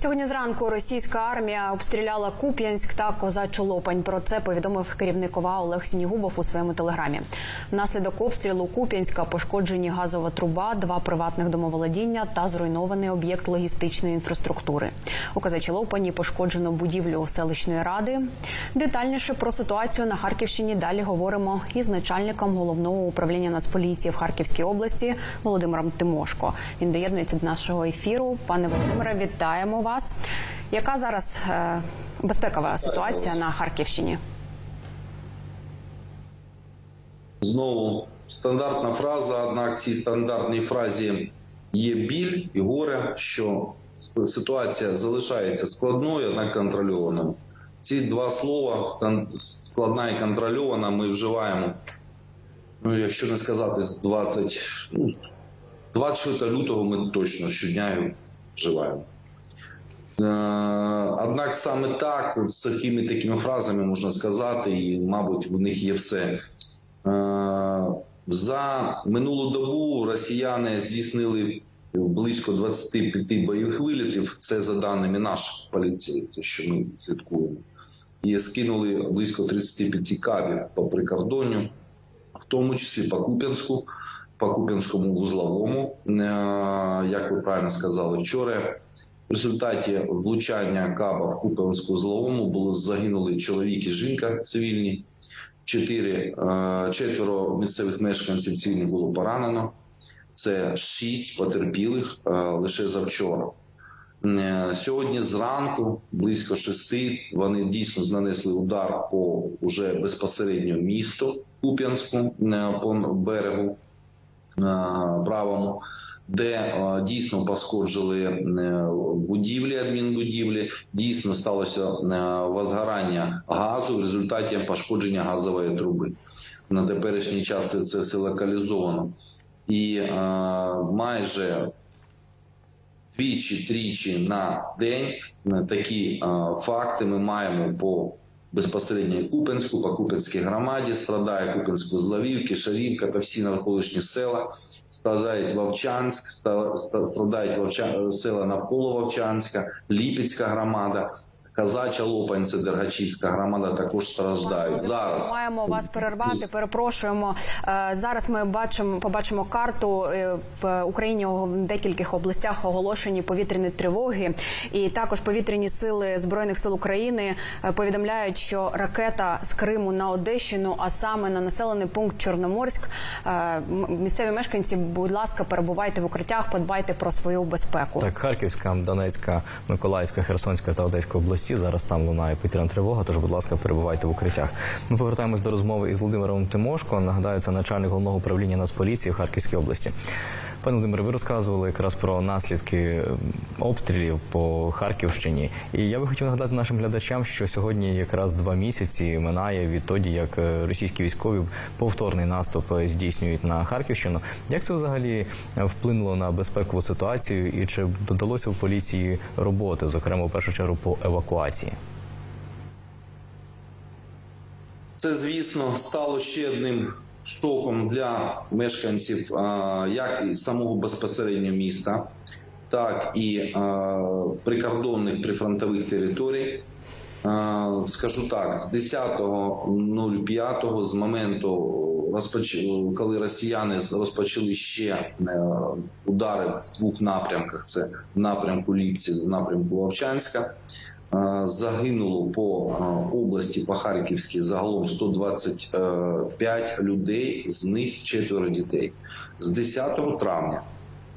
Сьогодні зранку російська армія обстріляла Куп'янськ та Козачу Лопань. Про це повідомив керівник ОВА Олег Сінігубов у своєму телеграмі. Внаслідок обстрілу Куп'янська пошкоджені газова труба, два приватних домоволодіння та зруйнований об'єкт логістичної інфраструктури. У Козачі Лопані пошкоджено будівлю селищної ради. Детальніше про ситуацію на Харківщині далі говоримо із начальником головного управління Нацполіції в Харківській області Володимиром Тимошко. Він доєднується до нашого ефіру. Пане Володимире, вітаємо вас. Яка зараз е, безпекова ситуація на Харківщині? Знову стандартна фраза, однак цій стандартній фразі є біль і горе, що ситуація залишається складною, однак контрольованою. Ці два слова складна і контрольована ми вживаємо, ну, якщо не сказати з 20, ну, 24 лютого ми точно щодня вживаємо. Е, Однак саме так, з такими такими фразами можна сказати, і, мабуть, в них є все. Е, За минулу добу росіяни здійснили близько 25 бойових вилітів. Це за даними нашої поліції, те, що ми слідкуємо. І скинули близько 35 кабів по прикордонню, в тому числі по Куп'янську, по Куп'янському вузловому, Е, як ви правильно сказали вчора. В результаті влучання каба в Куп'янську вузловому було загинули чоловік і жінка цивільні. Чотири е, четверо місцевих мешканців цивільних було поранено. Це шість потерпілих е, лише завчора. Е, Сьогодні зранку, близько шести, вони дійсно нанесли удар по уже безпосередньо місту Куп'янську по берегу правому, де е, дійсно пошкоджили е, будівлі, адмінбудівлі. Дійсно сталося е, возгорання газу в результаті пошкодження газової труби. На теперішній час це- все локалізовано. І майже двічі-тричі на день такі факти ми маємо по безпосередньо Купенську, по Купенській громаді, страдає Купенську Зловівки, Шарівка та всі навколишні села. Страдають Вовчанськ, страждають Вовча... села навколо Вовчанська, Ліпецька громада, Казача Лопань, це Дергачівська громада також страждають. Зараз маємо вас перервати. Перепрошуємо. Е, Зараз ми бачимо, побачимо карту Е, в Україні в декількох областях оголошені повітряні тривоги, і також повітряні сили збройних сил України е, повідомляють, що ракета з Криму на Одещину, а саме на населений пункт Чорноморськ. Місцеві мешканці, будь ласка, перебувайте в укриттях, подбайте про свою безпеку. Так, Харківська, Донецька, Миколаївська, Херсонська та Одеська області. Зараз там лунає повітряна тривога. Тож, будь ласка, перебувайте в укриттях. Ми повертаємось до розмови із Володимиром Тимошко. Нагадаю, це начальник головного управління Нацполіції в Харківській області. Пане Володимире, ви розказували якраз про наслідки обстрілів по Харківщині. І я би хотів нагадати нашим глядачам, що сьогодні якраз два місяці минає відтоді, як е, російські військові повторний наступ е, здійснюють на Харківщину. Як це взагалі е, вплинуло на безпекову ситуацію, і чи додалося в поліції роботи, зокрема в першу чергу по евакуації? Це, звісно, стало ще одним шоком для мешканців як самого безпосередньо міста, так і прикордонних прифронтових територій. Скажу так, з 10.05, з моменту коли росіяни розпочали ще е, удари в двох напрямках: це в напрямку Ліпці, в напрямку Вовчанська. Загинуло по області по Харківській загалом 125 людей, з них четверо дітей. З 10 травня,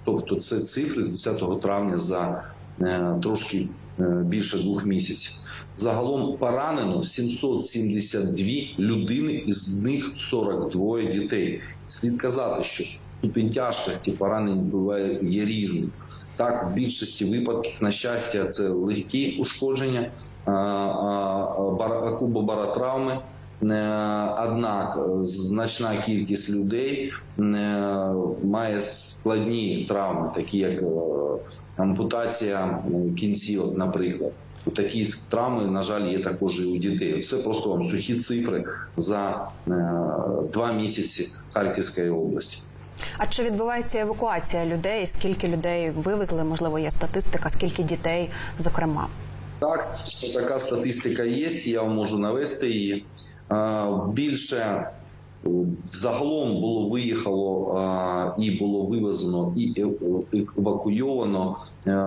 тобто це цифри з 10 травня за е, трошки е, більше двох місяців. Загалом поранено 772 людини, із них 42 дітей. Слід казати, що ступінь тяжкості поранень буває є різний. Так, в більшості випадків, на щастя, це легкі ушкодження а, а, кубобаротравми. Е, Однак е, значна кількість людей е, має складні травми, такі як е, ампутація е, кінцівок, наприклад. Такі травми, на жаль, є також і у дітей. Це просто вам сухі цифри за е, два місяці Харківської області. А чи відбувається евакуація людей? Скільки людей вивезли? Можливо, є статистика, скільки дітей, зокрема. Так, така статистика є, я вам можу навести її. Більше загалом було виїхало і було вивезено і е- евакуйовано е,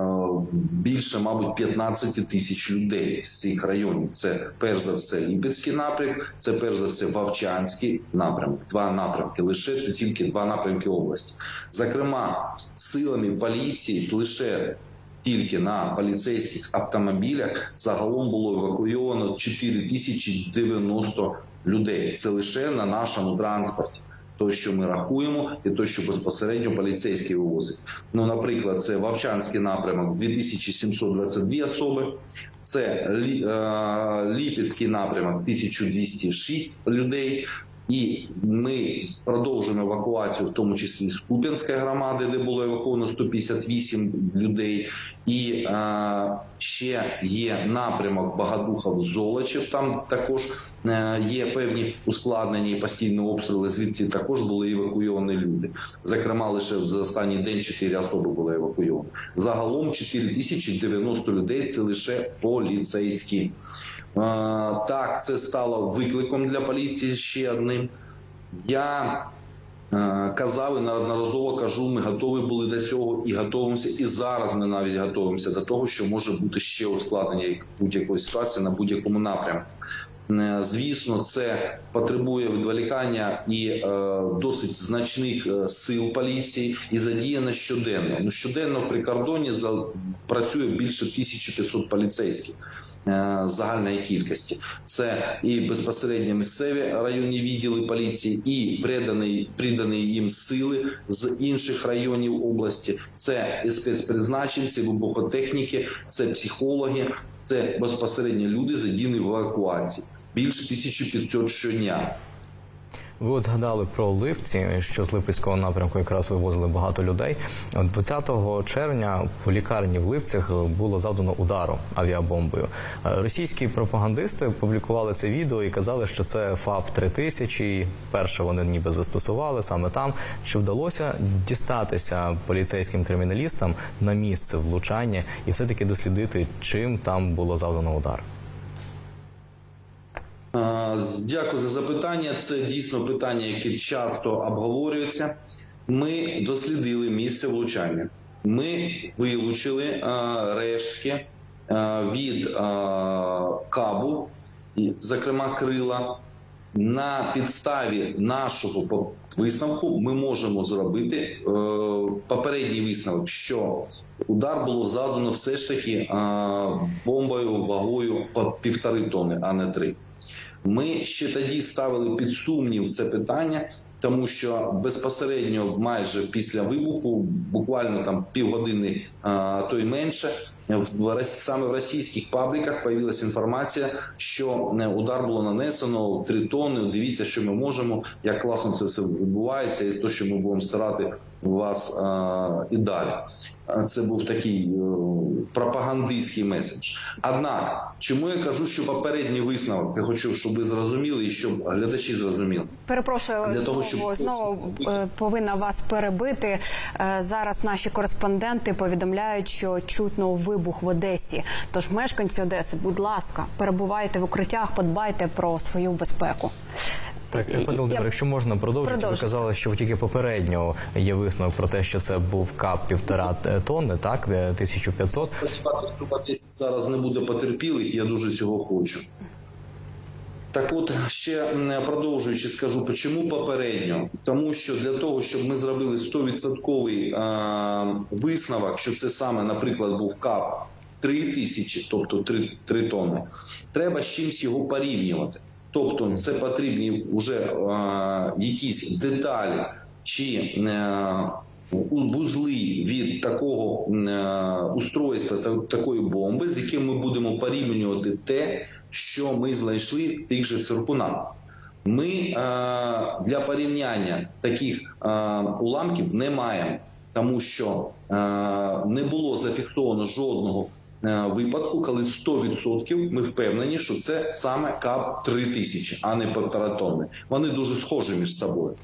більше, мабуть, 15 тисяч людей з цих районів. Це перш за все Ліпецький напрямок, це перш за все Вовчанський напрямок. Два напрямки, лише тільки два напрямки області. Зокрема, силами поліції лише тільки на поліцейських автомобілях загалом було евакуйовано 4090 людей. Це лише на нашому транспорті. То, що ми рахуємо, і то, що безпосередньо поліцейські вивозить. Ну, наприклад, це Вовчанський напрямок 2722 особи, це е, Ліпецький напрямок 1206 людей. І ми продовжуємо евакуацію, в тому числі з Куп'янської громади, де було евакуовано 158 людей. І е, ще є напрямок Багадухов Золочів. Там також е, є певні ускладнення і постійні обстріли. Звідти також були евакуйовані люди. Зокрема, лише за останній день 4 автобуси були евакуйовані. Загалом 4090 людей. Це лише поліцейські. Так, це стало викликом для поліції ще одним. Я казав і неодноразово кажу, ми готові були до цього і готуємося. І зараз ми навіть готуємося до того, що може бути ще ускладнення будь-якої ситуації на будь-якому напрямку. Е, Звісно, це потребує відволікання і е, досить значних е, сил поліції і задіяно щоденно. Ну щоденно при кордоні працює більше 1500 поліцейських загальної кількості. Це і безпосередньо місцеві районні відділи поліції, і придані, придані їм сили з інших районів області. Це і спецпризначенці, вибухотехніки, це психологи, це безпосередньо люди задіяні в евакуації. Більше 1500 щодня. Ви от згадали про Липці, що з Липецького напрямку якраз вивозили багато людей. От 20 червня в лікарні в Липцях було завдано удару авіабомбою. Е, Російські пропагандисти публікували це відео і казали, що це ФАП 3000 Вперше вони ніби застосували саме там. Чи вдалося дістатися поліцейським криміналістам на місце влучання і все-таки дослідити, чим там було завдано удар? Дякую за запитання. Це дійсно питання, яке часто обговорюється. Ми дослідили місце влучання. Ми вилучили рештки від кабу, зокрема крила. На підставі нашого висновку ми можемо зробити е, попередній висновок, що удар було завдано все ж таки е, бомбою вагою по півтори тони, а не три. Ми ще тоді ставили під сумнів це питання, тому що безпосередньо, майже після вибуху, буквально там півгодини, а то й менше, в Рос- саме в російських пабліках появилася інформація, що е, удар було нанесено 3 тонни. Дивіться, що ми можемо, як класно це все відбувається, і то, що ми будемо старати вас а, і далі. Це був такий е, пропагандистський меседж. Однак, чому я кажу, що попередній висновок, я хочу, щоб ви зрозуміли і щоб глядачі зрозуміли. Перепрошую, Для знову, того, щоб знову е, повинна вас перебити. Е, Зараз наші кореспонденти повідомляють, що чутно вибух в Одесі. Тож мешканці Одеси, будь ласка, перебувайте в укриттях, подбайте про свою безпеку. Так, пане Володимире, якщо можна продовжити, продовжити, ви казали, що тільки попередньо є висновок про те, що це був кап півтора е, тонни, так, е, 1500. Сподіватися, що зараз не буде потерпілих, я дуже цього хочу. Так от ще продовжуючи, скажу, чому попередньо? Тому що для того, щоб ми зробили 100% е, висновок, що це саме, наприклад, був кап 3 тисячі, тобто 3, 3 тонни, треба з чимось його порівнювати. Тобто, це потрібні вже е, якісь деталі чи е, вузли від такого е, устройства та такої бомби, з яким ми будемо порівнювати те, що ми знайшли тих же циркунах. Ми е, для порівняння таких е, уламків не маємо, тому що е, не було зафіксовано жодного е, випадку, коли 100% ми впевнені, що це саме КАП 3000, а не півтора тонни. Вони дуже схожі між собою.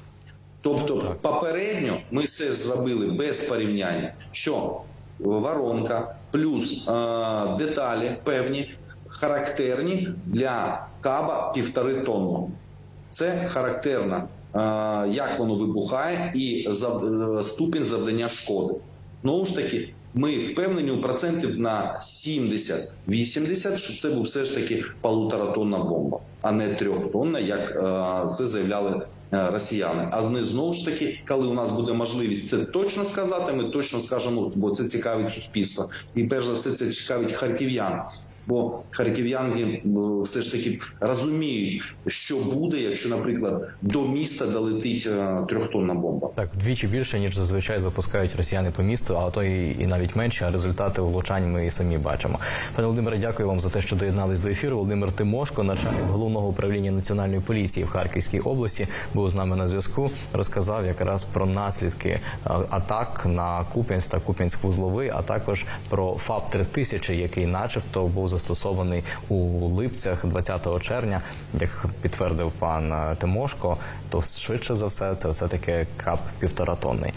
Тобто, попередньо ми все зробили без порівняння, що воронка плюс е, деталі певні характерні для каба півтори тонни. Це характерно, е, як воно вибухає, і е, ступінь завдання шкоди. Знову ж таки, ми впевнені у процентів на 70-80, що це був все ж таки полуторатонна бомба, а не трьохтонна, як е, це заявляли росіяни. А вони знову ж таки, коли у нас буде можливість це точно сказати, ми точно скажемо, бо це цікавить суспільство. І перш за все, це цікавить харків'ян. Бо харків'янки е, все ж таки розуміють, що буде, якщо, наприклад, до міста долетить е, трьохтонна бомба. Так, вдвічі більше, ніж зазвичай запускають росіяни по місту, а то і, і навіть менше. А результати влучань ми і самі бачимо. Пане Володимире, дякую вам за те, що доєднались до ефіру. Володимир Тимошко, начальник головного управління національної поліції в Харківській області, був з нами на зв'язку. Розказав якраз про наслідки атак на Куп'янськ та Куп'янськ-Вузловий, а також про ФАП 3000 який, начебто, був застосований у Липцях 20 червня. Як підтвердив пан Тимошко, то швидше за все це все таки кап півтора тонни.